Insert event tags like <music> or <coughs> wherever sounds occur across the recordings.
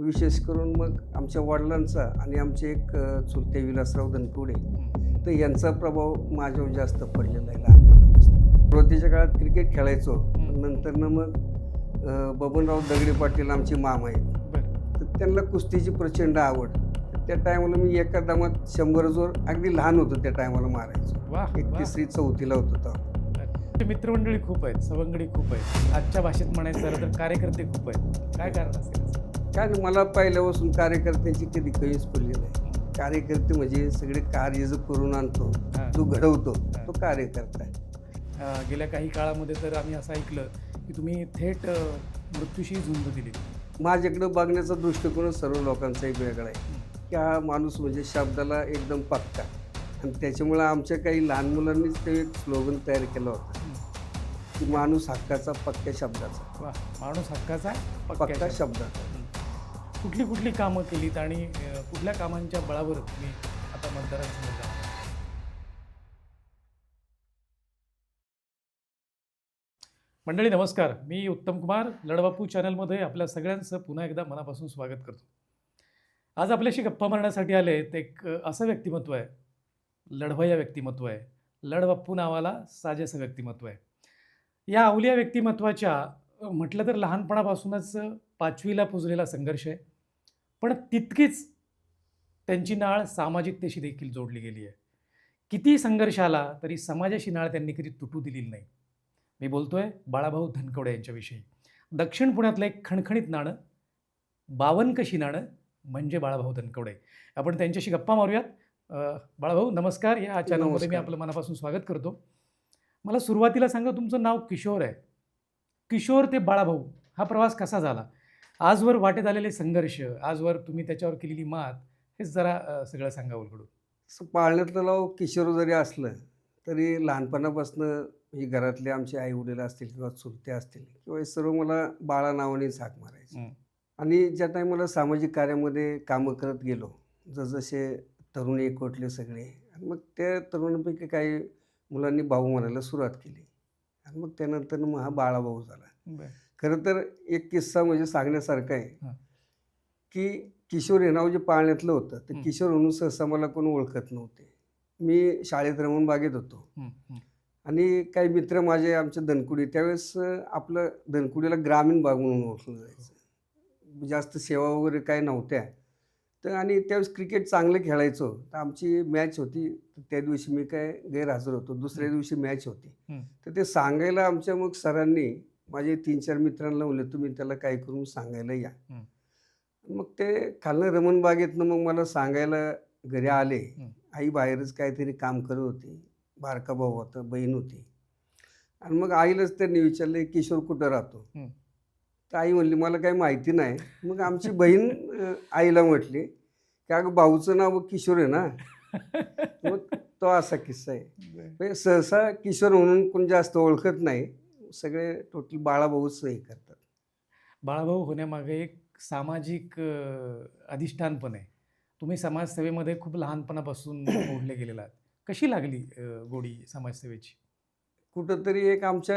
विशेष करून मग आमच्या वडिलांचा आणि आमचे एक चुलते विलासराव दनकुडे तर यांचा प्रभाव माझ्यावर जास्त पडलेला आहे लहानपणापासून. सुरुवातीच्या काळात क्रिकेट खेळायचो नंतरनं मग बबनराव दगडे पाटील आमचे मामा आहेत. तर त्यांना कुस्तीची प्रचंड आवड. त्या टायमाला मी एका दमात शंभर जोर अगदी लहान होतो त्या टायमाला मारायचो. एक. तिसरी चौथीला होतो तेव्हा मित्रमंडळी खूप आहेत सवंगडी खूप आहेत. आजच्या भाषेत म्हणायचं झालं तर कार्यकर्ते खूप आहेत. काय कारण असेल? नाही, मला पहिल्यापासून कार्यकर्त्यांची कधी कमीच पडली नाही. कार्यकर्ते म्हणजे सगळे कार्य जो करून आणतो हां. जो घडवतो तो कार्यकर्ता आहे. अं, गेल्या काही काळामध्ये तर आम्ही असं ऐकलं की तुम्ही थेट अं, मृत्यूशी झुंज दिली. माझ्याकडं बघण्याचा दृष्टिकोनच सर्व लोकांचा एक वेगळा आहे. की हा माणूस म्हणजे शब्दाला एकदम पक्का. आणि त्याच्यामुळं आमच्या काही लहान मुलांनीच ते एक स्लोगन तयार केलं होतं. की माणूस हक्काचा पक्क्या शब्दाचा. वा माणूस हक्काचा पक्का पक्का शब्द. शब्दाचा. कुठली कुठली कामं केलीत आणि कुठल्या कामांच्या बळावर तुम्ही आता मतदारांसमोर जा मंडळी नमस्कार. मी उत्तम कुमार लढबापू चॅनलमध्ये आपल्या सगळ्यांचं पुन्हा एकदा मनापासून स्वागत करतो. आज आपल्याशी गप्पा मारण्यासाठी आले एक असं व्यक्तिमत्व आहे. लढवय्या व्यक्तिमत्व आहे. लढबाप्पू नावाला साजेसं व्यक्तिमत्व आहे. या अवलिया व्यक्तिमत्वाच्या म्हटलं तर लहानपणापासूनच पाचवीला पुजलेला संघर्ष आहे. पण तितकीच त्यांची नाळ सामाजिकतेशी देखील जोडली गेली आहे. किती संघर्ष आला तरी समाजाशी नाळ त्यांनी कधी तुटू दिलेली नाही. मी बोलतोय बाळाभाऊ धनकवडे यांच्याविषयी. दक्षिण पुण्यातलं एक खणखणीत नाणं बावनकशी नाणं म्हणजे बाळाभाऊ धनकवडे. आपण त्यांच्याशी गप्पा मारूयात. बाळाभाऊ नमस्कार. या चॅनलमध्ये मी. आपलं मनापासून स्वागत करतो. मला सुरुवातीला सांगा तुमचं नाव किशोर आहे. किशोर ते बाळाभाऊ हा प्रवास कसा झाला? आजवर वाटेत आलेले संघर्ष आजवर तुम्ही त्याच्यावर केलेली मात हे जरा अ, सगळं सांगा उलगडून. असं पाळण्यातलं नाव किशोर जरी असलं तरी लहानपणापासून ही घरातले आमचे आई वडील असतील किंवा चुलते असतील किंवा हे सर्व मला बाळा नावानेच हाक मारायचे. हं. आणि ज्या टायमाला सामाजिक कार्यामध्ये कामं करत गेलो जसजसे तरुण एकवटले सगळे आणि मग त्या तरुणांपैकी काही मुलांनी भाऊ म्हणायला सुरुवात केली. आणि मग त्यानंतर मग हा बाळाभाऊ झाला. खरं तर एक किस्सा म्हणजे सांगण्यासारखा आहे. की किशोर हे नाव जे पाळण्यातलं होतं तर. किशोर म्हणून सहसा मला कोण ओळखत नव्हते मी शाळेत रमून बागेत होतो. आणि काही मित्र माझे आमचे धनकुडी त्यावेळेस आपलं धनकुडीला ग्रामीण भाग म्हणून ओळखलं जायचं जास्त सेवा वगैरे काही नव्हत्या तर आणि त्यावेळेस क्रिकेट चांगलं खेळायचो तर आमची मॅच होती तर त्या दिवशी मी काय गैरहजर होतो दुसऱ्या. दिवशी मॅच होती. तर ते सांगायला आमच्या मग सरांनी माझे तीन चार मित्रांना म्हणले तुम्ही त्याला काय करून सांगायला या. मग ते खालनं रमण बागेतनं मग मला सांगायला घरी आले. आई बाहेरच काहीतरी काम करत होती. बारका भाऊ होता बहीण होती. आणि मग आईलाच त्यांनी विचारले किशोर कुठं राहतो. तर आई म्हणली मला काही माहिती नाही. मग आमची बहीण आईला म्हटली की अगं भाऊचं नाव किशोर आहे ना? <laughs> मग तो असा किस्सा आहे. म्हणजे सहसा किशोर म्हणून कोण जास्त ओळखत नाही. सगळे टोटल बाळाभाऊच हे करतात. बाळाभाऊ होण्यामागे एक सामाजिक अधिष्ठान पण आहे. तुम्ही समाजसेवेमध्ये खूप लहानपणापासून <clears throat> ओढले गेलेला आहात. कशी लागली गोडी समाजसेवेची? कुठंतरी एक आमच्या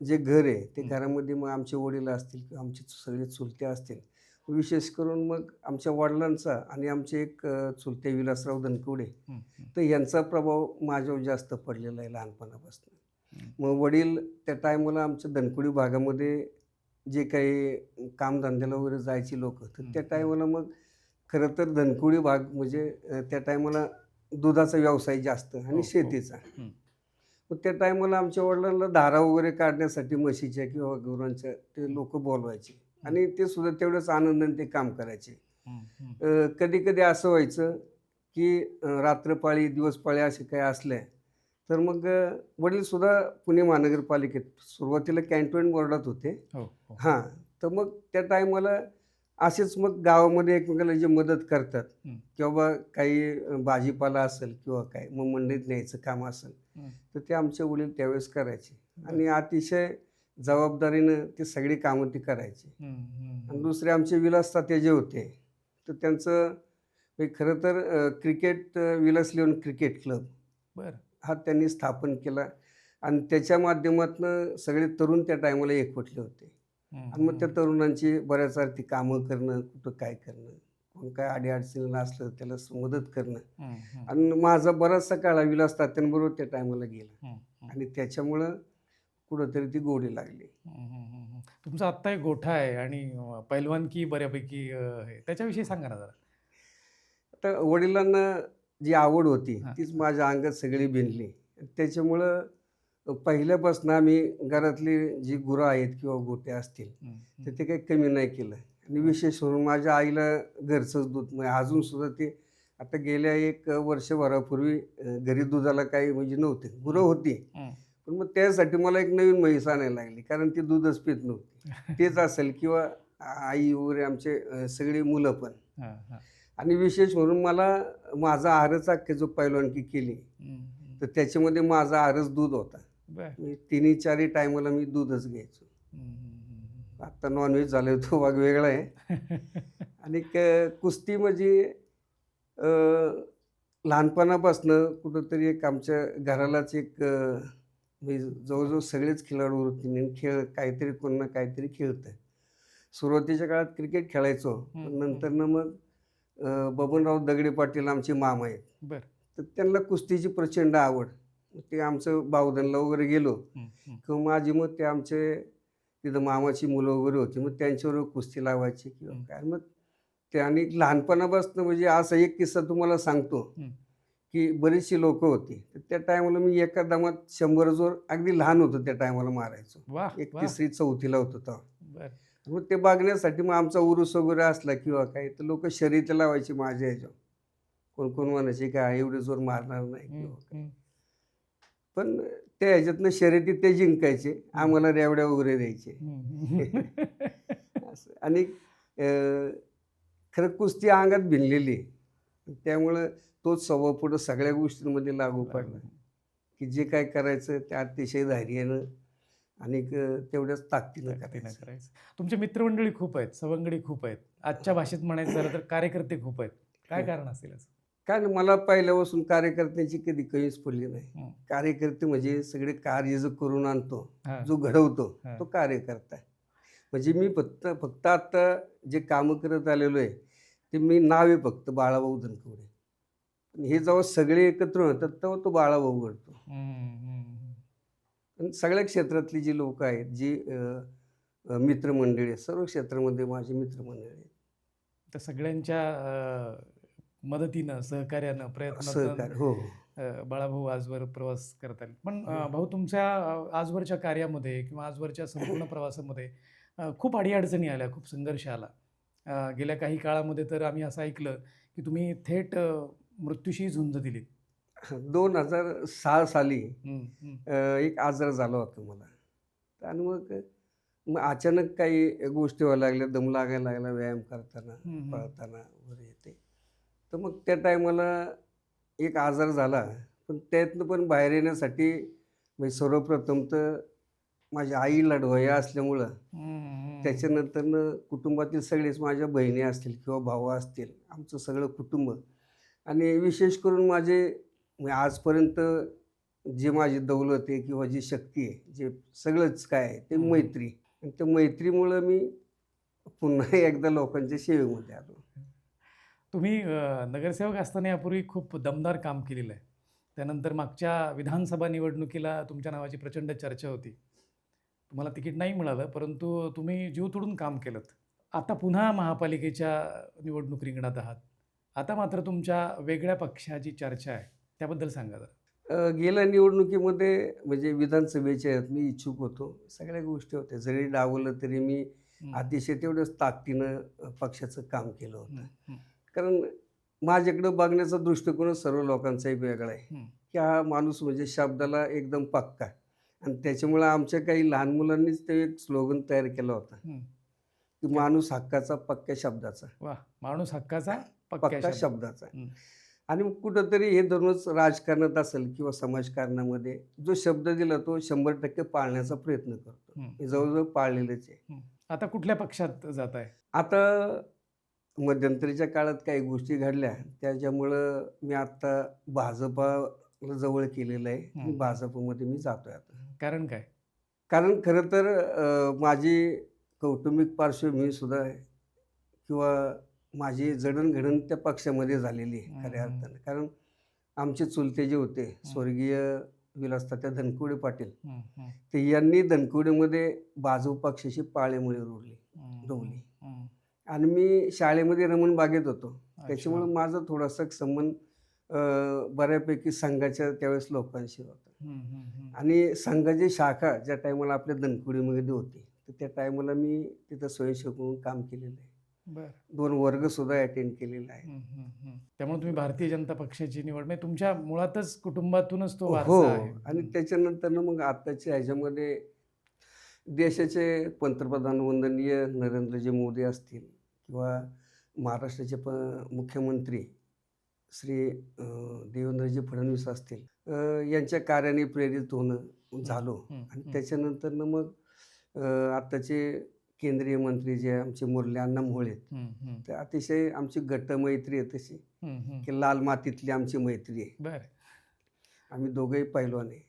जे घर आहे ते. घरामध्ये मग आमचे वडील असतील किंवा आमचे सगळे चुलते असतील विशेष करून मग आमच्या वडिलांचा आणि आमचे एक चुलते विलासराव दनकुडे हं, तर यांचा प्रभाव माझ्यावर जास्त पडलेला आहे लहानपणापासून. मग वडील त्या टायमाला आमच्या धनकुडी भागामध्ये जे काही कामधंद्याला वगैरे जायची लोक तर हं, त्या हं. टायमाला मग खरं तर धनकुडी भाग म्हणजे त्या टायमाला दुधाचा व्यवसाय जास्त हो, हो. आणि शेतीचा हं. मग त्या टायमाला आमच्या वडिलांना धारा वगैरे काढण्यासाठी म्हशीच्या किंवा गुरांच्या ते लोक बोलवायचे आणि ते सुद्धा तेवढंच आनंदाने ते काम करायचे हं, हं. कधी कधी असं व्हायचं की रात्रपाळी दिवसपाळी असे काही असल्या तर मग वडीलसुद्धा पुणे महानगरपालिकेत सुरुवातीला कॅन्टोन्मेंट बोर्डात होते. हो हो. हां तर मग त्या टायमाला असेच मग गावामध्ये एकमेकाला जे मदत करतात. किंवा बा काही भाजीपाला असेल किंवा काय मग मंडईत न्यायचं काम असेल. तर ते आमचे वडील त्यावेळेस करायचे. आणि अतिशय जबाबदारीनं ते सगळी कामं ती करायची. आणि. दुसरे आमचे विलास तात्या जे होते तर त्यांचं खरं तर cricket Vilas eleven cricket club. बरं. हा त्यांनी स्थापन केला. आणि त्याच्या माध्यमातून सगळे तरुण त्या टायमाला एकवटले होते. आणि मग त्या. तरुणांची बऱ्याच अर्थी कामं करणं कुठं काय करणं कोण काय अडीअडचणीला असलं त्याला मदत करणं. आणि माझा बराचसा काळ विलास तात्यांबरोबर त्या टायमाला गेला. आणि त्याच्यामुळं कुठंतरी ती गोडी लागली. तुमचा आत्ता एक गोठा आहे आणि अं, पैलवानकी बऱ्यापैकी त्याच्याविषयी सांगा ना जरा. आता वडिलांना जी आवड होती. तीच माझ्या अंगात सगळी भिनली त्याच्यामुळं पहिल्यापासून आम्ही घरातली जी गुरं आहेत किंवा गोट्या असतील तर. ते काही कमी नाही केलं आणि विशेष म्हणून माझ्या आईला घरचंच दूध म्हणजे अजून सुद्धा ते आता गेल्या एक वर्षभरापूर्वी घरी दुधाला काही म्हणजे नव्हते गुरं होती. पण मग त्यासाठी मला एक नवीन म्हैस आणायला लागली कारण ती दूधच पित नव्हती <laughs> तेच असेल किंवा आई वगैरे आमचे सगळी मुलं पण. आणि विशेष म्हणून मला माझा आहारच अख्खे जो पैलवानकी केली. तर त्याच्यामध्ये माझा आहारच दूध होता. म्हणजे तिन्ही चारही टायमाला मी दूधच घ्यायचो. हम्म, हम्म, आता नॉनव्हेज झालं तो भाग वेगळा आहे. <laughs> आणि कुस्ती म्हणजे लहानपणापासनं कुठंतरी एक आमच्या घरालाच एक अं, म्हणजे जवळजवळ सगळेच खेळाडू वृत्तीने खेळ काहीतरी कोण ना काहीतरी खेळतं. सुरुवातीच्या काळात क्रिकेट खेळायचो. नंतरनं मग बबनराव दगडे पाटील आमचे मामा आहेत. बर. तर त्यांना कुस्तीची प्रचंड आवड. ते आमचं बावधनला वगैरे गेलो. किंवा माझी मग ते आमचे तिथं मामाची मुलं वगैरे होती. मग त्यांच्याबरोबर कुस्ती लावायची किंवा. काय. मग ते आणि लहानपणापासून म्हणजे असा एक किस्सा तुम्हाला सांगतो. की बरीचशी लोक होती. तर त्या टायमाला मी एका दमात शंभर जोर अगदी लहान होतो त्या टायमाला मारायचो. एक तिसरी चौथीला होतो तेव्हा. मग ते बघण्यासाठी मग आमचा उरूस वगैरे असला किंवा काय तर लोक शर्यती लावायची माझ्या ह्याच्यावर. कोण कोण म्हणायचे काय एवढे जोर मारणार नाही किंवा काय. पण त्या ह्याच्यातनं शर्यती ते जिंकायचे आम्हाला रेवड्या वगैरे द्यायचे. <laughs> असं. आणि खरं कुस्ती अंगात भिनलेली आहे. त्यामुळं तोच स्वभाव पुढं सगळ्या गोष्टींमध्ये लागू पडला. की जे काय करायचं ते अतिशय धैर्यानं आणि तेवढ्याच ताकदीनं ताकदीनं करायचं. करायचं. तुमचे मित्रमंडळी खूप आहेत सवंगडी खूप आहेत. आजच्या भाषेत म्हणायचं झालं तर कार्यकर्ते खूप आहेत. काय हो. कारण असेल असं काय ना मला पहिल्यापासून कार्यकर्त्यांची कधी कमीच पडली नाही. हं. कार्यकर्ते म्हणजे सगळे कार्य जो करून आणतो हा. जो घडवतो हा. तो कार्यकर्ता आहे. म्हणजे मी फक्त फक्त आता जे कामं करत आलेलो आहे ते मी नाव आहे फक्त बाळाभाऊ धनकवडे हे जेव्हा सगळे एकत्र होतात तेव्हा तो बाळाभाऊ घडतो. सगळ्या क्षेत्रातली जी लोक आहेत जी मित्रमंडळी आहेत सर्व क्षेत्रामध्ये माझी मित्रमंडळी आहेत. तर सगळ्यांच्या मदतीनं सहकार्यानं सहकार्य हो हो. बाळाभाऊ आजवर प्रवास करत आले पण हो. भाऊ तुमच्या आजवरच्या कार्यामध्ये किंवा आजवरच्या संपूर्ण <coughs> प्रवासामध्ये खूप अडीअडचणी आल्या खूप संघर्ष आला गेल्या काही काळामध्ये तर आम्ही असं ऐकलं की तुम्ही थेट मृत्यूशी झुंज दिली दोन हजार सहा साली एक आजार झाला होता मला आणि मग मग अचानक काही गोष्टी व्हायला लागल्या दम लागायला लागला व्यायाम करताना. पळताना वगैरे येते तर मग त्या टायमाला एक आजार झाला पण त्यातनं पण बाहेर येण्यासाठी म्हणजे सर्वप्रथम तर माझ्या आई लढवया असल्यामुळं त्याच्यानंतरनं कुटुंबातील सगळेच माझ्या बहिणी असतील किंवा भाऊ असतील आमचं सगळं कुटुंब. आणि विशेष करून माझे म्हणजे आजपर्यंत जे माझी दौलत आहे किंवा जी शक्ती आहे जे सगळंच काय आहे ते. मैत्री. आणि त्या मैत्रीमुळं मी पुन्हा <laughs> एकदा लोकांच्या सेवेमध्ये आलो. तुम्ही नगरसेवक असताना यापूर्वी खूप दमदार काम केलेलं आहे. त्यानंतर मागच्या विधानसभा निवडणुकीला तुमच्या नावाची प्रचंड चर्चा होती. तुम्हाला तिकीट नाही मिळालं परंतु तुम्ही जीव तोडून काम केलं. आता पुन्हा महापालिकेच्या निवडणूक रिंगणात आहात. आता मात्र तुमच्या वेगळ्या पक्षाची चर्चा आहे. त्याबद्दल सांगा जरा. गेल्या निवडणुकीमध्ये म्हणजे विधानसभेच्या ह्यात मी इच्छुक होतो. सगळ्या गोष्टी होत्या. जरी डावलं तरी मी अतिशय तेवढंच ताकदीनं पक्षाचं काम केलं होतं. कारण माझ्याकडं बघण्याचा दृष्टिकोनच सर्व लोकांचा एक वेगळा आहे. की हा माणूस म्हणजे शब्दाला एकदम पक्का आणि त्याच्यामुळं आमच्या काही लहान मुलांनीच ते एक स्लोगन तयार केला होता. की माणूस हक्काचा पक्क्या शब्दाचा. माणूस हक्काचा पक्क्या पक्का शब्द. शब्दाचा. आणि कुठंतरी हे धरूनच राजकारणात असेल किंवा समाजकारणामध्ये जो शब्द दिला तो शंभर टक्के पाळण्याचा प्रयत्न करतो. हे. जवळजवळ पाळलेलेच आहे. आता कुठल्या पक्षात जात आहे? आता मध्यंतरीच्या काळात काही गोष्टी घडल्या. त्याच्यामुळं मी आत्ता भाजपाला जवळ केलेलं आहे. भाजपमध्ये मी जातोय आता. कारण काय? कारण खरं तर माझी कौटुंबिक पार्श्वभूमीसुद्धा आहे. किंवा माझी जडणघडण त्या पक्षामध्ये झालेली आहे खऱ्या. अर्थानं कारण आमचे चुलते जे होते स्वर्गीय विलासतात्या धनकुडे पाटील ते यांनी धनकुडेमध्ये बाजू पक्षाची पाळेमुळे हम्म, डोवली. आणि मी शाळेमध्ये रमण बागेत होतो. त्याच्यामुळे माझा थोडासा संबंध बऱ्यापैकी संघाच्या त्यावेळेस लोकांशी होता. आणि संघाची शाखा ज्या टायमाला आपल्या धनकुडीमध्ये होती तर त्या टायमाला मी तिथं स्वयंसेवक म्हणून काम केलेलं आहे बरं. दोन वर्गसुद्धा अटेंड केलेला आहे. त्यामुळे तुम्ही भारतीय जनता पक्षाची निवड म्हणजे तुमच्या मुळातच कुटुंबातूनच तो हो आणि त्याच्यानंतर ना मग आताच्या ह्याच्यामध्ये देशाचे पंतप्रधान वंदनीय नरेंद्रजी मोदी असतील किंवा महाराष्ट्राचे प मुख्यमंत्री श्री देवेंद्रजी फडणवीस असतील यांच्या कार्याने प्रेरित होणं झालो. आणि हम्म. त्याच्यानंतर मग अं, आताचे केंद्रीय मंत्री जे आमचे मुरली अण्णा मोहोळे आहेत, तर अतिशय आमची गट्ट मैत्री आहे तशी. की लाल मातीतली आमची मैत्री आहे बरं आम्ही दोघंही पैलवान आहे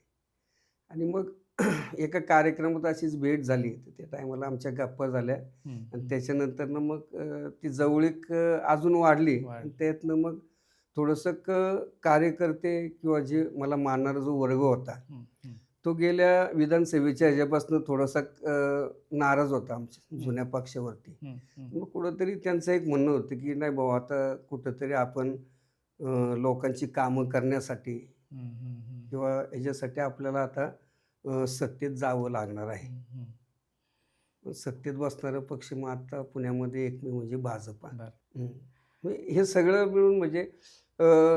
आणि मग <clears throat> एका कार्यक्रमात अशीच भेट झाली तर त्या टायमाला आमच्या गप्पा झाल्या आणि हम्म. त्याच्यानंतरनं मग ती जवळीक अजून वाढली. आणि त्यातनं मग थोडंसं क कार्यकर्ते किंवा जे मला मानणारा जो वर्ग होता. तो गेल्या विधानसभेच्या ह्याच्यापासून थोडासा नाराज होता आमच्या जुन्या पक्षावरती. मग कुठंतरी त्यांचं एक म्हणणं होतं की नाही बाबा आता कुठंतरी आपण लोकांची कामं करण्यासाठी. किंवा ह्याच्यासाठी आपल्याला आता सत्तेत जावं लागणार आहे सत्तेत बसणारा पक्ष मग आता पुण्यामध्ये एकमेव म्हणजे भाजपा. हं. सगळं मिळून म्हणजे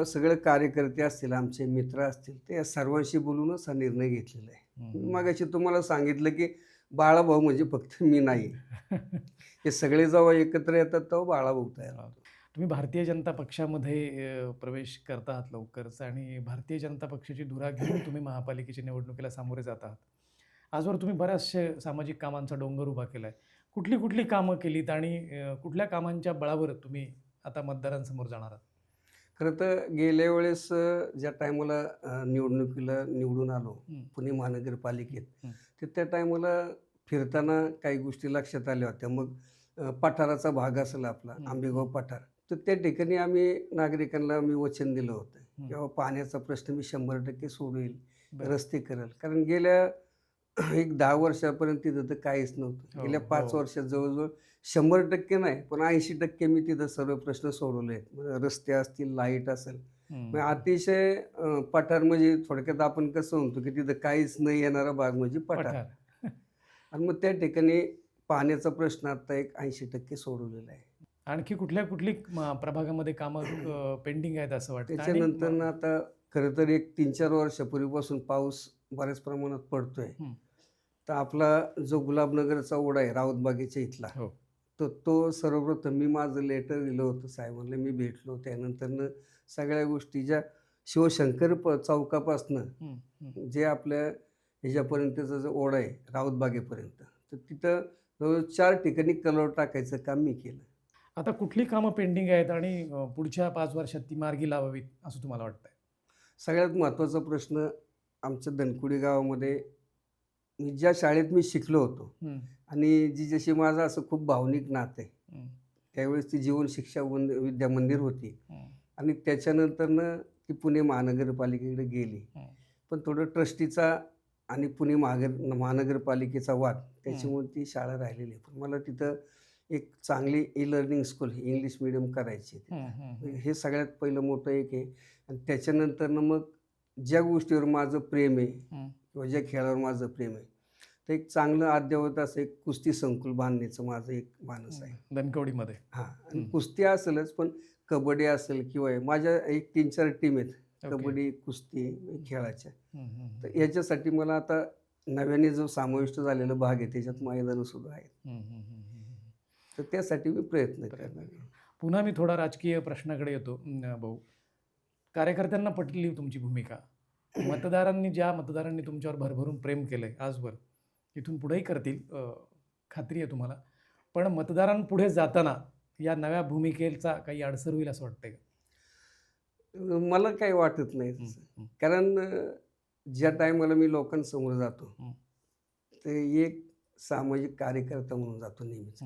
सगळे कार्यकर्ते असतील आमचे मित्र असतील ते या सर्वांशी बोलूनच हा निर्णय घेतलेला आहे. हम्म. मग तुम्हाला सांगितलं की बाळाभाऊ म्हणजे फक्त मी नाही. <laughs> हे सगळे जेव्हा एकत्र येतात तेव्हा बाळाभाऊ तयार होतो. तुम्ही भारतीय जनता पक्षामध्ये प्रवेश करत आहात लवकरच आणि भारतीय जनता पक्षाची धुरा घेऊन तुम्ही महापालिकेच्या निवडणुकीला सामोरे जात आहात. आजवर तुम्ही बऱ्याचशे सामाजिक कामांचा डोंगर उभा केला आहे कुठली कुठली कामं केलीत आणि कुठल्या कामांच्या बळावर तुम्ही आता मतदारांसमोर जाणार आहात? खरं तर गेल्या वेळेस ज्या टायमाला निवडणुकीला निवडून आलो. पुणे महानगरपालिकेत. तर त्या टायमाला फिरताना काही गोष्टी लक्षात आल्या होत्या मग पठाराचा भाग असेल आपला. आंबेगाव पठार तर त्या ठिकाणी आम्ही नागरिकांना मी वचन दिलं होतं. किंवा पाण्याचा प्रश्न मी शंभर टक्के सोडवेल. रस्ते करेल कारण गेल्या एक दहा वर्षापर्यंत तिथं तर काहीच नव्हतं हो, गेल्या पाच हो. वर्षात जवळजवळ शंभर टक्के नाही पण ऐंशी टक्के मी तिथं सर्व प्रश्न सोडवले आहेत. म्हणजे रस्ते असतील लाइट असेल. अतिशय पठार म्हणजे थोडक्यात आपण कसं म्हणतो की तिथं काहीच नाही येणारा भाग म्हणजे पठार. <laughs> आणि मग त्या ठिकाणी पाण्याचा प्रश्न आता एक ऐंशी टक्के सोडवलेला आहे. आणखी कुठल्या कुठली प्रभागामध्ये कामं <clears throat> पेंडिंग आहेत असं वाटतं? त्याच्यानंतर ना आता खरं तर एक तीन चार वर्षापूर्वीपासून पाऊस बऱ्याच प्रमाणात पडतोय. तर आपला जो गुलाबनगरचा ओढा आहे राऊतबागेच्या इथला हो. तर तो सर्वप्रथम मी माझं लेटर दिलं होतं साहेबांना मी भेटलो त्यानंतरनं सगळ्या गोष्टी ज्या शिवशंकर प चौकापासनं. जे आपल्या ह्याच्यापर्यंतचा जो ओढा आहे राऊतबागेपर्यंत तर तिथं जवळ चार ठिकाणी कलर टाकायचं काम मी केलं. आता कुठली कामं पेंडिंग आहेत आणि पुढच्या पाच वर्षात ती मार्गी लावावीत असं तुम्हाला वाटतंय? सगळ्यात महत्त्वाचा प्रश्न आमच्या दनकुडी गावामध्ये मी ज्या शाळेत मी शिकलो होतो आणि जी जशी माझं असं खूप भावनिक नातं आहे. त्यावेळेस ती जीवन शिक्षा वंद विद्या मंदिर होती आणि त्याच्यानंतरनं ती पुणे महानगरपालिकेकडे गेली. पण थोडं ट्रस्टीचा आणि पुणे महागर महानगरपालिकेचा वाद त्याच्यामुळे ती शाळा राहिलेली आहे. पण मला तिथं एक चांगली E learning school English medium करायची हे सगळ्यात पहिलं मोठं एक आहे. आणि त्याच्यानंतरनं मग ज्या गोष्टीवर माझं प्रेम आहे. किंवा ज्या खेळावर माझं प्रेम आहे तर एक चांगलं अद्ययावत असं एक कुस्ती संकुल बांधण्याचं माझं एक मानस आहे. धनकवडीमध्ये हां आणि. कुस्ती असेलच पण कबड्डी असेल किंवा माझ्या एक तीन चार टीम आहेत. कबड्डी कुस्ती खेळाच्या. तर याच्यासाठी मला आता नव्याने जो समाविष्ट झालेला भाग आहे त्याच्यात मैदानं सुद्धा आहेत. तर त्यासाठी मी प्रयत्न करणार आहे. पुन्हा मी थोडा राजकीय प्रश्नाकडे येतो भाऊ. कार्यकर्त्यांना पटली तुमची भूमिका. <clears throat> मतदारांनी ज्या मतदारांनी तुमच्यावर भरभरून प्रेम केलंय आजवर इथून पुढेही करतील खात्री आहे तुम्हाला. पण मतदारांपुढे जाताना या नव्या भूमिकेचा काही अडसर होईल असं वाटतंय का? मला काही वाटत नाही कारण ज्या टायमाला मी लोकांसमोर जातो. ते एक सामाजिक कार्यकर्ता म्हणून जातो नेहमीच.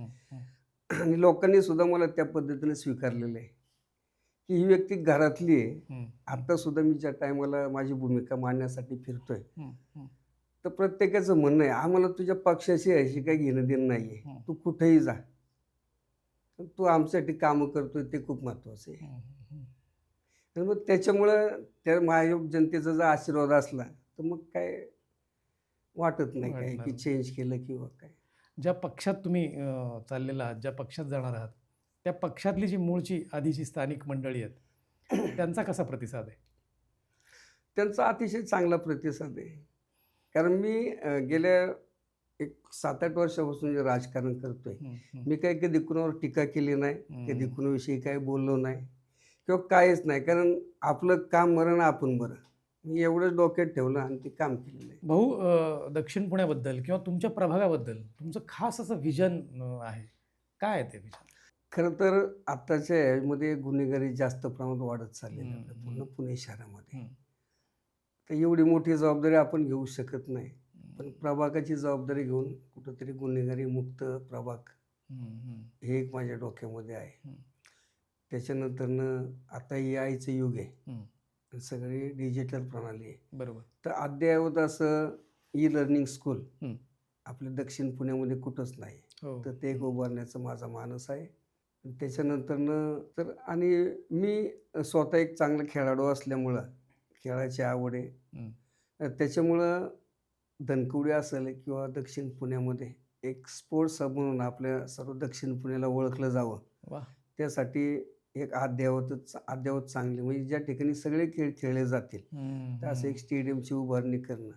आणि लोकांनी सुद्धा मला त्या पद्धतीने स्वीकारलेलं आहे. की ही व्यक्ती घरातली आहे. आता सुद्धा मी ज्या टायमाला माझी भूमिका मांडण्यासाठी फिरतोय. तर प्रत्येकाचं म्हणणं आहे आम्हाला तुझ्या पक्षाशी अशी काही घेणं देणं नाही. आहे तू कुठेही जा पण तू आमच्यासाठी कामं करतोय ते खूप महत्त्वाचं आहे. आणि मग त्याच्यामुळं त्या माझ्या जनतेचा जर आशीर्वाद असला तर मग काय वाटत नाही काय की. चेंज केलं किंवा काय ज्या पक्षात तुम्ही चाललेला आहात ज्या पक्षात जाणार आहात त्या पक्षातली जी मूळची आधीची स्थानिक मंडळी आहेत त्यांचा कसा प्रतिसाद आहे त्यांचा अतिशय चांगला प्रतिसाद आहे कारण मी गेल्या एक सात आठ वर्षापासून जे राजकारण करतोय. मी काही कधी कुणावर टीका केली नाही. कधी कुणाविषयी काही बोललो नाही किंवा काहीच नाही कारण आपलं काम बरं ना आपण बरं मी एवढंच डोक्यात ठेवलं आणि ते काम केलेलं आहे भाऊ दक्षिण पुण्याबद्दल किंवा तुमच्या प्रभागाबद्दल तुमचं खास असं विजन आहे काय आहे ते विजन खरं तर आत्ताच्या ह्यामध्ये गुन्हेगारी जास्त प्रमाणात वाढत चाललेली आहे पूर्ण. पुणे शहरामध्ये. तर एवढी मोठी जबाबदारी आपण घेऊ शकत नाही. पण प्रभागाची जबाबदारी घेऊन कुठंतरी गुन्हेगारी मुक्त प्रभाग हे एक माझ्या डोक्यामध्ये आहे. त्याच्यानंतरनं आता ए आयचं युग आहे. सगळी डिजिटल प्रणाली आहे. बरोबर. तर अद्ययावत असं ई लर्निंग स्कूल. आपल्या दक्षिण पुण्यामध्ये कुठंच नाही. हो. तर ते एक उभारण्याचा माझा मानस आहे. त्याच्यानंतरनं तर आणि मी स्वतः एक चांगला खेळाडू असल्यामुळं खेळाची आवड आहे. त्याच्यामुळं धनकवडी असेल किंवा दक्षिण पुण्यामध्ये एक स्पोर्ट्स हब म्हणून आपल्या सर्व दक्षिण पुण्याला ओळखलं जावं. त्यासाठी एक अद्ययावत चांगली म्हणजे ज्या ठिकाणी सगळे खेळ खेळले जातील तर असं एक स्टेडियमची उभारणी करणं.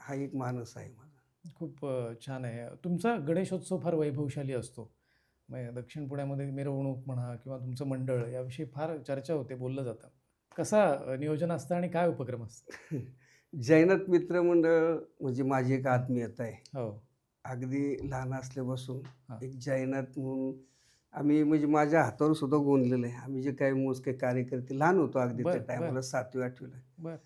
हा एक मानस आहे माझा. खूप छान आहे. तुमचा गणेशोत्सव फार वैभवशाली असतो. दक्षिण पुण्यामध्ये मिरवणूक म्हणा किंवा तुमचं मंडळ याविषयी फार चर्चा होते बोललं जातं. कसा नियोजन असतं आणि काय उपक्रम असतं? <laughs> जैनत मित्रमंडळ म्हणजे माझी एक आत्मीयता आहे. हो. अगदी लहान असल्यापासून. एक जैनात म्हणून आम्ही म्हणजे माझ्या हातावर सुद्धा गोंदलेलं आहे. आम्ही जे काही मोजके कार्यकर्ते लहान होतो अगदी त्या. टायमाला सातवी आठवीला.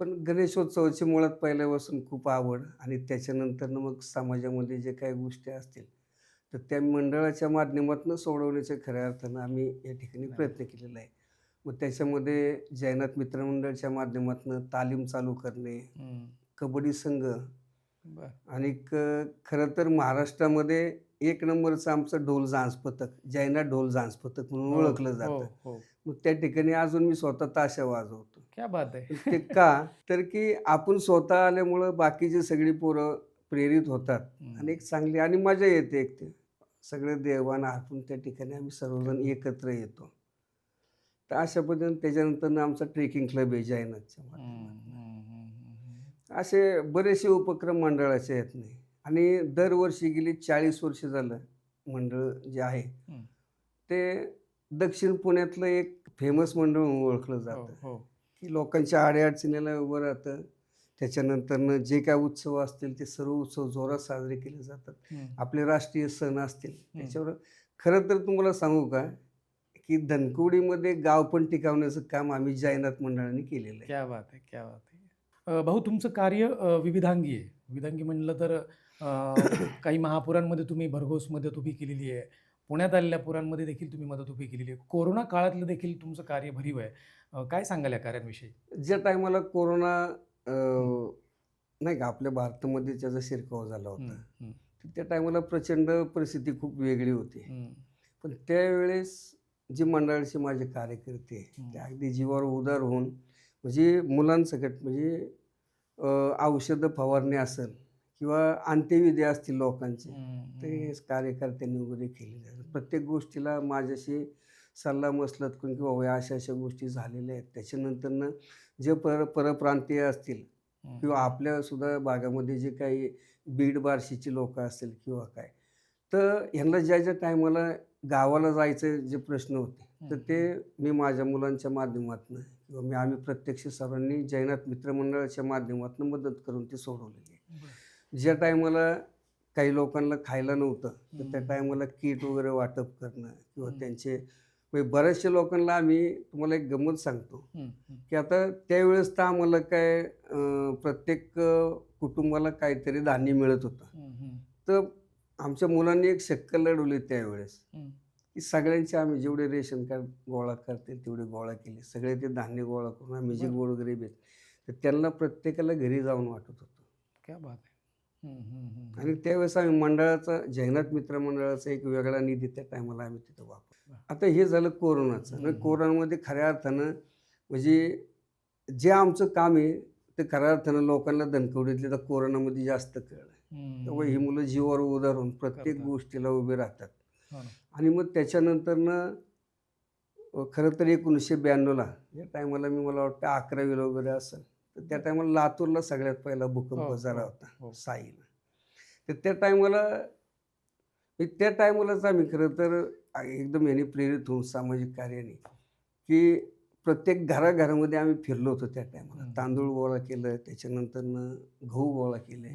पण गणेशोत्सवाची मुळात पहिल्यापासून खूप आवड आणि त्याच्यानंतरनं मग समाजामध्ये जे काही गोष्टी असतील तर त्या मंडळाच्या माध्यमातून सोडवण्याच्या खऱ्या अर्थानं आम्ही या ठिकाणी. प्रयत्न केलेला आहे. मग त्याच्यामध्ये जैनात मित्रमंडळाच्या माध्यमातून तालीम चालू करणे. कबड्डी संघ आणि खरं तर महाराष्ट्रामध्ये एक नंबरचं आमचं ढोल झांज पथक जैना ढोल झांज पथक म्हणून हो, ओळखलं हो जातं. हो. मग त्या ठिकाणी अजून मी स्वतः ताशा वाजवतो. क्या बात आहे. ते का? तर की आपण स्वतः आल्यामुळं बाकीची सगळी पोरं प्रेरित होतात. आणि एक चांगली आणि मजा येते एक ते. सगळे देवाना आपण त्या ठिकाणी आम्ही सर्वजण एकत्र येतो. तर अशा पद्धतीने त्याच्यानंतर आमचा ट्रेकिंग क्लब आहे जैनाच्या माध्यमातून. असे बरेचसे उपक्रम मंडळाचे आहेत नाही. आणि दरवर्षी गेली चाळीस वर्ष झालं मंडळ जे आहे. ते दक्षिण पुण्यातलं एक फेमस मंडळ म्हणून ओळखलं हो जातं. हो. की लोकांच्या अडीअडचणीला उभं राहतं. त्याच्यानंतरनं जे काय उत्सव असतील ते सर्व उत्सव जोरात साजरे केले जातात. आपले राष्ट्रीय सण असतील त्याच्यावर खरं तर तुम्हाला सांगू का की धनकवडीमध्ये गाव पण टिकावण्याचं काम आम्ही जायनात मंडळाने केलेलं आहे. क्या बात आहे क्या बात आहे. भाऊ तुमचं कार्य विविधांगी आहे. विविधांगी म्हणलं तर <coughs> काही महापुरांमध्ये तुम्ही भरघोस मदत उभी केलेली आहे. पुण्यात आलेल्या पुरांमध्ये देखील तुम्ही मदत उभी केलेली आहे. कोरोना काळातलं देखील तुमचं कार्य भरीव आहे. काय सांगाल या कार्यांविषयी? ज्या टायमाला कोरोना नाही का आपल्या भारतामध्ये त्याचा शिरकाव झाला होता त्या टायमाला प्रचंड परिस्थिती खूप वेगळी होती. पण त्यावेळेस जे मंडळाचे माझे कार्यकर्ते. ते अगदी जीवावर उदार होऊन म्हणजे मुलांसकट म्हणजे औषधं फवारणी असेल किंवा अंत्यविधी असतील लोकांचे ते कार्यकर्त्यांनी वगैरे केलेले आहेत. प्रत्येक गोष्टीला माझ्याशी सल्ला मसलत करून की बाबा अशा अशा गोष्टी झालेल्या आहेत. त्याच्यानंतरनं जे पर परप्रांतीय असतील किंवा आपल्या सुद्धा भागामध्ये जे काही बीड बार्शीची लोक असतील किंवा काय तर ह्यांना ज्या ज्या टायमाला गावाला जायचे जे प्रश्न होते तर ते मी माझ्या मुलांच्या माध्यमातून किंवा मी आम्ही प्रत्यक्ष सर्वांनी जैनात मित्रमंडळाच्या माध्यमातून मदत करून ते सोडवलेली आहे. ज्या टायमाला काही लोकांना खायला नव्हतं तर त्या. टायमाला किट वगैरे वाटप करणं किंवा. त्यांचे म्हणजे बऱ्याचशा लोकांना आम्ही तुम्हाला एक गंमत सांगतो की आता त्यावेळेस तर आम्हाला काय प्रत्येक कुटुंबाला काहीतरी धान्य मिळत होतं. तर आमच्या मुलांनी एक शक्कल लढवली त्यावेळेस. की सगळ्यांचे आम्ही जेवढे रेशन कार्ड गोळा करतील तेवढे गोळा केले सगळे ते धान्य गोळा करून आम्ही जे बरं. गोरगरीब आहेत तर त्यांना प्रत्येकाला घरी जाऊन वाटत होतो क्या बात आहे. आणि त्यावेळेस आम्ही मंडळाचा जैनात मित्र मंडळाचा एक वेगळा निधी त्या टायमाला आम्ही तिथं वापरला आता हे झालं कोरोनाचं. कोरोनामध्ये खऱ्या अर्थानं म्हणजे जे आमचं काम आहे ते खऱ्या अर्थानं लोकांना दणकवडीतले तर कोरोनामध्ये जास्त कळलं हं, तेव्हा ही मुलं जीवावर उदाहरून प्रत्येक. गोष्टीला उभे राहतात हो. आणि मग त्याच्यानंतरनं खरं तर एकोणीसशे ब्याण्णवला या टायमाला मी मला वाटतं अकरावीला वगैरे असेल तर त्या टायमाला लातूरला सगळ्यात पहिला हो, भूकंप झाला हो, होता हो. साईला तर त्या टायमाला त्या टायमालाच आम्ही खरं तर एकदम याने प्रेरित होऊन सामाजिक कार्याने की प्रत्येक घराघरामध्ये आम्ही फिरलो होतो त्या टायमाला. तांदूळ गोळा केलं त्याच्यानंतरनं गहू गोळा केले.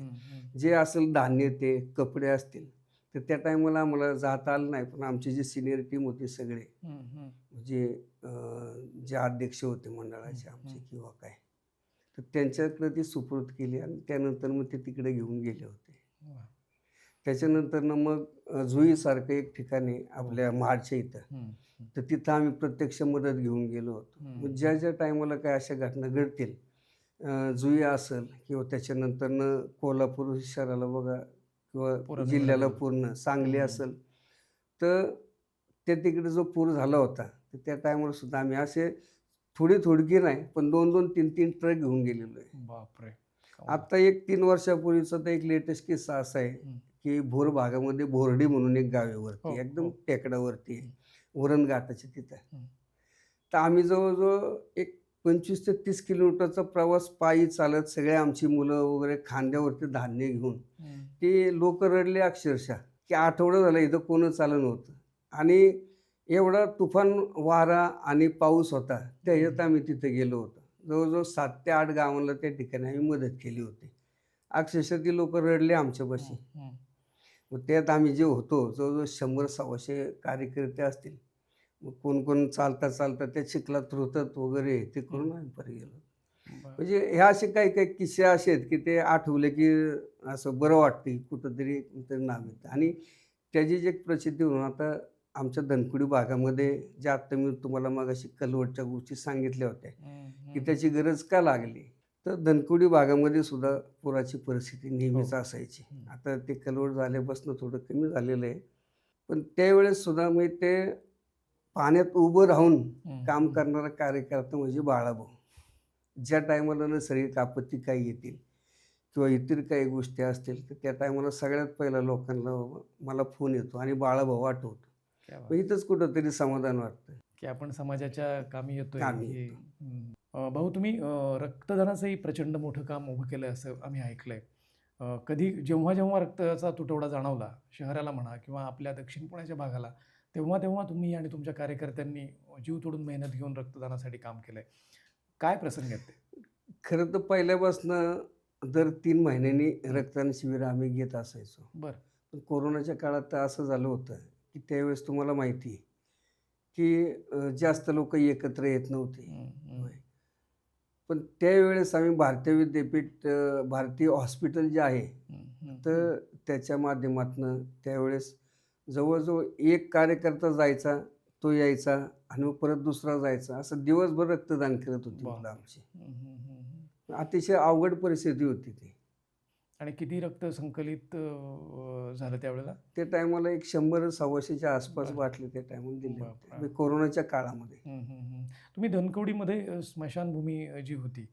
जे असेल धान्य ते कपडे असतील तर त्या टायमाला आम्हाला जाता आलं नाही पण आमची जी सिनियर टीम होती सगळे हं. म्हणजे जे अध्यक्ष होते मंडळाचे आमचे. किंवा काय तर त्यांच्याकडे ती सुपूर्द केली आणि त्यानंतर मग ते तिकडे घेऊन गेले होते. त्याच्यानंतरनं मग जुईसारखं एक ठिकाणी आपल्या महाडच्या इथं. तर तिथं आम्ही प्रत्यक्ष मदत घेऊन गेलो होतो ज्या ज्या टायमाला काय अशा घटना घडतील जुई असेल किंवा त्याच्यानंतरनं कोल्हापूर शहराला बघा किंवा जिल्ह्याला. पूर्ण सांगली. असेल तर त्या तिकडे जो पूर झाला होता तर त्या टायमाला सुद्धा आम्ही असे थोडी थोडकी नाही पण दोन दोन तीन तीन ट्रक घेऊन गेलेलो आहे बापरे आता एक तीन वर्षापूर्वीचा तर एक लेटेस्ट किस्सा असा आहे. की भोर भागामध्ये बोर्डी म्हणून एक गाव आहे हो, वरती एकदम हो. टेकडावरती आहे उरण घाटाच्या तिथं हं. तर आम्ही जवळजवळ एक पंचवीस ते तीस किलोमीटरचा प्रवास पायी चालत सगळे आमची मुलं वगैरे खांद्यावरती धान्य घेऊन हं. ते लोक रडले अक्षरशः की आठवडं झालं इथं कोण चालू नव्हतं आणि एवढा तुफान वारा आणि पाऊस होता त्याच्यात आम्ही तिथे गेलो होतो जवळजवळ सात ते आठ गावांना त्या ठिकाणी आम्ही मदत केली होती अक्षरशः ती लोक रडले आमच्यापाशी हं. मग त्यात आम्ही जे होतो जवळजवळ शंभर सव्वाशे कार्यकर्ते असतील मग कोण कोण चालता चालता त्या चिखलात रोतात वगैरे ते करून आम्ही परत गेलो. म्हणजे हे असे काही काही किस्से असे आहेत की ते आठवले की असं बरं वाटतं की कुठंतरी कुठंतरी नाव येतं आणि त्याची जी एक प्रसिद्धी म्हणून आता आमच्या धनकुडी भागामध्ये जे आत्ता मी तुम्हाला मग अशी कलवटच्या गोष्टी सांगितल्या होत्या की. त्याची गरज का लागली तर धनकुडी भागामध्ये सुद्धा पुराची परिस्थिती नेहमीच हो. असायची. आता ते कलवट झाल्यापासून थोडं कमी झालेलं आहे पण त्यावेळेस सुद्धा मी ते पाण्यात उभं राहून काम. करणारा कार्यकर्ता म्हणजे बाळाभाऊ ज्या टायमाला नैसर्गिक आपत्ती काही येतील किंवा इतर काही गोष्टी असतील तर त्या टायमाला सगळ्यात पहिला लोकांना मला फोन येतो आणि बाळाभाऊ आठवतो इथंच कुठंतरी समाधान वाटतं की आपण समाजाच्या कामी कामी येतो. अं, भाऊ तुम्ही रक्तदानाचंही प्रचंड मोठं काम उभं केलं असं आम्ही ऐकलंय. अं, कधी जेव्हा जेव्हा रक्ताचा तुटवडा जाणवला शहराला म्हणा किंवा आपल्या दक्षिण पुण्याच्या भागाला तेव्हा तेव्हा तुम्ही आणि तुमच्या कार्यकर्त्यांनी जीव तोडून मेहनत घेऊन रक्तदानासाठी काम केलंय. काय प्रसंग आहेत ते? खरं तर पहिल्यापासनं दर तीन महिन्यांनी रक्तदान शिबिर आम्ही घेत असायचो. बरं. पण कोरोनाच्या काळात तर असं झालं होतं की त्यावेळेस तुम्हाला माहिती आहे की जास्त लोक एकत्र येत नव्हते. पण त्यावेळेस आम्ही भारतीय विद्यापीठ भारतीय हॉस्पिटल जे आहे तर त्याच्या माध्यमातून त्यावेळेस जवळजवळ एक कार्यकर्ता जायचा तो यायचा आणि मग परत दुसरा जायचा असं दिवसभर रक्तदान करत होती. मुलं आमची. अतिशय अवघड परिस्थिती होती ती आणि किती रक्त संकलित झालं त्यावेळेला त्या टायमाला एक शंभर सव्वाशेच्या आसपास. बाटले त्या टायमाला दिले म्हणजे कोरोनाच्या काळामध्ये. तुम्ही धनकवडीमध्ये स्मशानभूमी जी होती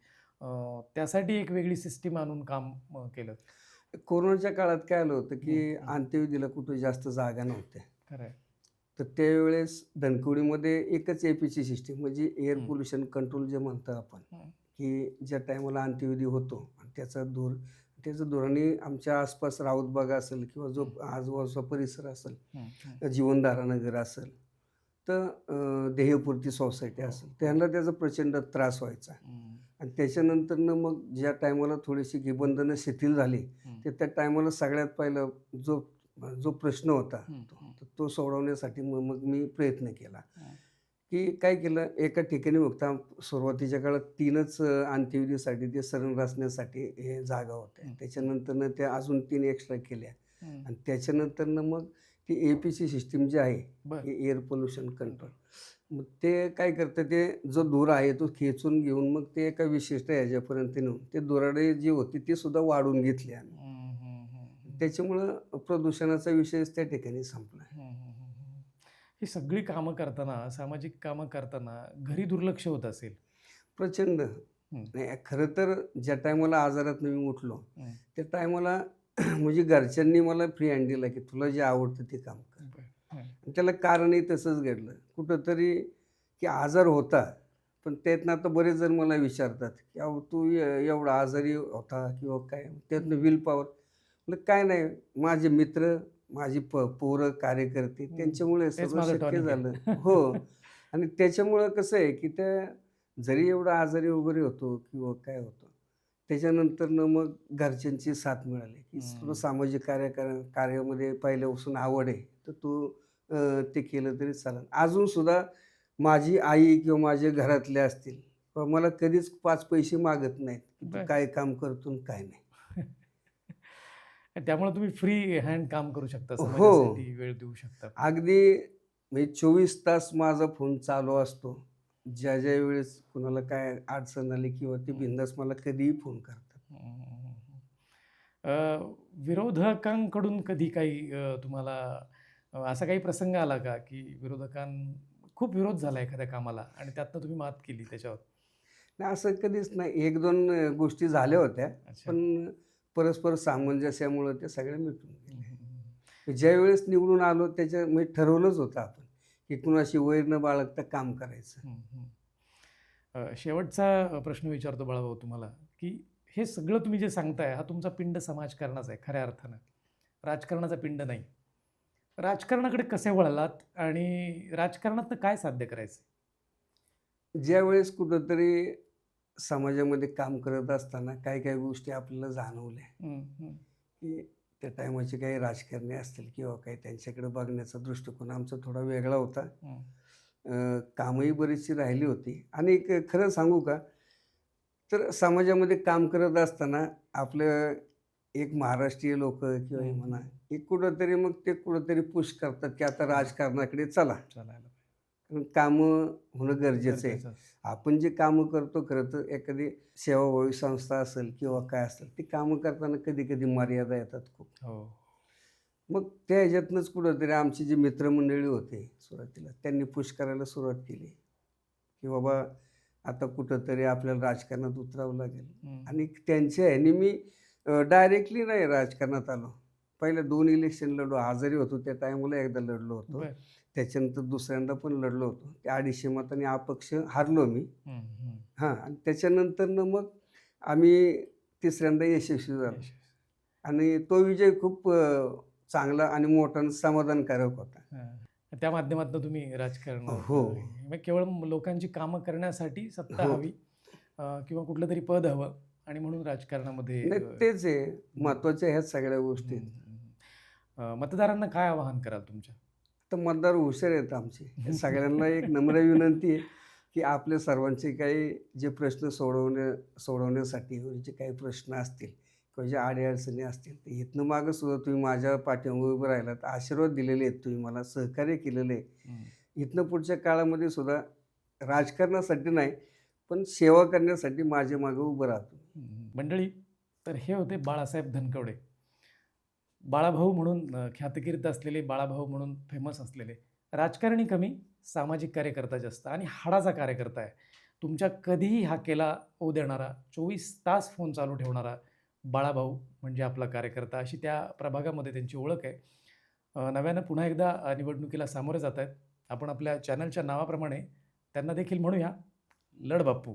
त्यासाठी एक वेगळी सिस्टीम आणून काम केलं कोरोनाच्या काळात काय आलं होतं की. अंत्यविधीला कुठं जास्त जागा नव्हत्या तर त्यावेळेस धनकवडीमध्ये एकच ए पीची सिस्टीम म्हणजे एअर. पोल्युशन कंट्रोल जे म्हणतो आपण. की ज्या टायमाला अंत्यविधी होतो आणि त्याचा धूर त्याचं धोरणे आमच्या आसपास राऊतबाग असेल किंवा जो आजूबाजूचा परिसर असेल. जीवनधारा नगर असेल तर देहपूर्ती सोसायटी हो. असेल त्यांना त्याचा प्रचंड त्रास व्हायचा आणि त्याच्यानंतरनं मग ज्या टायमाला थोडीशी निबंधनं शिथिल झाली. ते त्या टायमाला सगळ्यात पहिलं जो जो प्रश्न होता तो- सोडवण्यासाठी मग मी प्रयत्न केला. की काय केलं एका ठिकाणी बघता सुरुवातीच्या काळात तीनच अंत्यविधीसाठी ते सरण रचण्यासाठी हे जागा होत्या. त्याच्यानंतरनं त्या अजून तीन एक्स्ट्रा केल्या. आणि त्याच्यानंतरनं मग ती ए पी सी सिस्टीम जी आहे एअर पोल्युशन कंट्रोल मग ते काय करतं ते जो धूर आहे तो खेचून घेऊन मग ते एका विशिष्ट ह्याच्यापर्यंत नेऊन ते धुराडे जी होती ती सुद्धा वाढून घेतली आम्ही. त्याच्यामुळं प्रदूषणाचा विषयच त्या ठिकाणी संपला. ही सगळी कामं करताना सामाजिक कामं करताना घरी दुर्लक्ष होत असेल. प्रचंड. नाही खरं तर ज्या टायमाला आजारात मी उठलो. त्या टायमाला <clears throat> म्हणजे घरच्यांनी मला फ्री हँड दिला की तुला जे आवडतं ते काम कर. त्याला कारणही तसंच घडलं. कुठंतरी की आजार होता पण त्यातनं आता बरेच जण मला विचारतात की अहो तू एवढा आजारी होता किंवा काय? त्यातनं विल पॉवर काय नाही माझे मित्र माझी प पोरं कार्यकर्ते. त्यांच्यामुळे सगळं शक्य. झालं <laughs> हो आणि त्याच्यामुळं कसं आहे की त्या जरी एवढा आजारी वगैरे होतो किंवा काय होतो त्याच्यानंतरनं मग घरच्यांची साथ मिळाली की. तुला सामाजिक कार्य कर- कार्यामध्ये पहिल्यापासून आवड आहे तर तू ते केलं तरी चालेल अजून सुद्धा माझी आई किंवा माझे घरातले असतील मला कधीच पाच पैसे मागत नाहीत की. तू काय काम करतो काय नाही त्यामुळे तुम्ही फ्री हँड काम करू शकता हो. वेळ देऊ शकता. अगदी म्हणजे चोवीस तास माझा फोन चालू असतो. ज्या ज्या वेळेस कुणाला काय अडचण आली किंवा ते बिंदास मला कधीही फोन करतात. विरोधकांकडून कधी काही तुम्हाला असा काही प्रसंग आला का की विरोधकां खूप विरोध झाला एखाद्या कामाला आणि त्यातनं तुम्ही मात केली त्याच्यावर? नाही असं कधीच नाही. एक दोन गोष्टी झाल्या होत्या. पण परस्पर सामंजस्यामुळं ते सगळ्या मिटून हम्म, गेल्या हम्म, ज्या वेळेस निवडून आलो त्याच्या म्हणजे ठरवलंच होतं आपण की कुणाशी वैर न बाळगता काम करायचं. शेवटचा प्रश्न विचारतो बाळाभाऊ तुम्हाला की हे सगळं तुम्ही जे सांगताय हा तुमचा पिंड समाजकारणाचा आहे खऱ्या अर्थानं. राजकारणाचा पिंड नाही. राजकारणाकडे कसे वळलात आणि राजकारणातनं काय साध्य करायचं? ज्या वेळेस कुठंतरी समाजामध्ये काम करत असताना काही काही गोष्टी आपल्याला जाणवल्या. की त्या टायमाचे काही राजकारणी असतील किंवा काही त्यांच्याकडे बघण्याचा दृष्टिकोन आमचा थोडा वेगळा होता. कामही बरीचशी राहिली होती. आणि एक खरं सांगू का? तर समाजामध्ये काम करत असताना आपलं एक महाराष्ट्रीय लोक किंवा हे. म्हणा एक कुठंतरी मग ते कुठंतरी पुश करतात की आता राजकारणाकडे चला. कारण कामं होणं गरजेचं आहे. आपण जे कामं करतो खरं तर एखादी सेवाभावी संस्था असेल किंवा काय असेल ती कामं करताना कधी कधी मर्यादा येतात खूप. हो. मग त्या ह्याच्यातनंच कुठंतरी आमची जी मित्रमंडळी होते सुरुवातीला त्यांनी पुश करायला सुरुवात केली. की बाबा आता कुठंतरी आपल्याला राजकारणात उतरावं लागेल. आणि त्यांच्या ह्याने मी डायरेक्टली नाही राजकारणात आलो. पहिल्या दोन इलेक्शन लढलो आजारी होतो त्या टायमाला एकदा लढलो होतो. त्याच्यानंतर दुसऱ्यांदा पण लढलो होतो. त्या अडीचशे मतांनी अपक्ष हारलो मी. हां आणि त्याच्यानंतरनं मग आम्ही तिसऱ्यांदा यशस्वी झालो. आणि तो विजय खूप चांगला आणि मोठा समाधानकारक होता. त्या माध्यमातून तुम्ही राजकारण हो. मग केवळ लोकांची कामं करण्यासाठी सत्ता हो. हवी किंवा कुठलं तरी पद हवं आणि म्हणून राजकारणामध्ये तेच आहे. महत्त्वाच्या ह्याच सगळ्या गोष्टी मतदारांना काय आवाहन कराल तुमच्या? तर मतदार हुशार आहेत आमचे. सगळ्यांना एक नम्र विनंती आहे की आपल्या सर्वांचे काही जे प्रश्न सोडवण्या सोडवण्यासाठी जे काही प्रश्न असतील किंवा ज्या अडीअडचणी असतील ते इथनं मागं सुद्धा तुम्ही माझ्या पाठीमागे उभं राहिलात. आशीर्वाद दिलेले आहेत तुम्ही मला सहकार्य केलेले आहे. इथनं पुढच्या काळामध्ये सुद्धा राजकारणासाठी नाही पण सेवा करण्यासाठी माझ्या मागं उभं राहतो. मंडळी तर हे होते बाळासाहेब धनकवडे. बाळाभाऊ म्हणून ख्यातकीर्त असलेले बाळाभाऊ म्हणून फेमस असलेले. राजकारणी कमी सामाजिक कार्यकर्ता जास्त आणि हाडाचा कार्यकर्ता आहे. तुमच्या कधीही हाकेला ओ देणारा चोवीस तास फोन चालू ठेवणारा बाळाभाऊ म्हणजे आपला कार्यकर्ता अशी त्या प्रभागामध्ये त्यांची ओळख आहे. नव्यानं पुन्हा एकदा निवडणुकीला सामोरे जात आहेत. आपण आपल्या चॅनलच्या नावाप्रमाणे त्यांना देखील म्हणूया लढ बाप्पू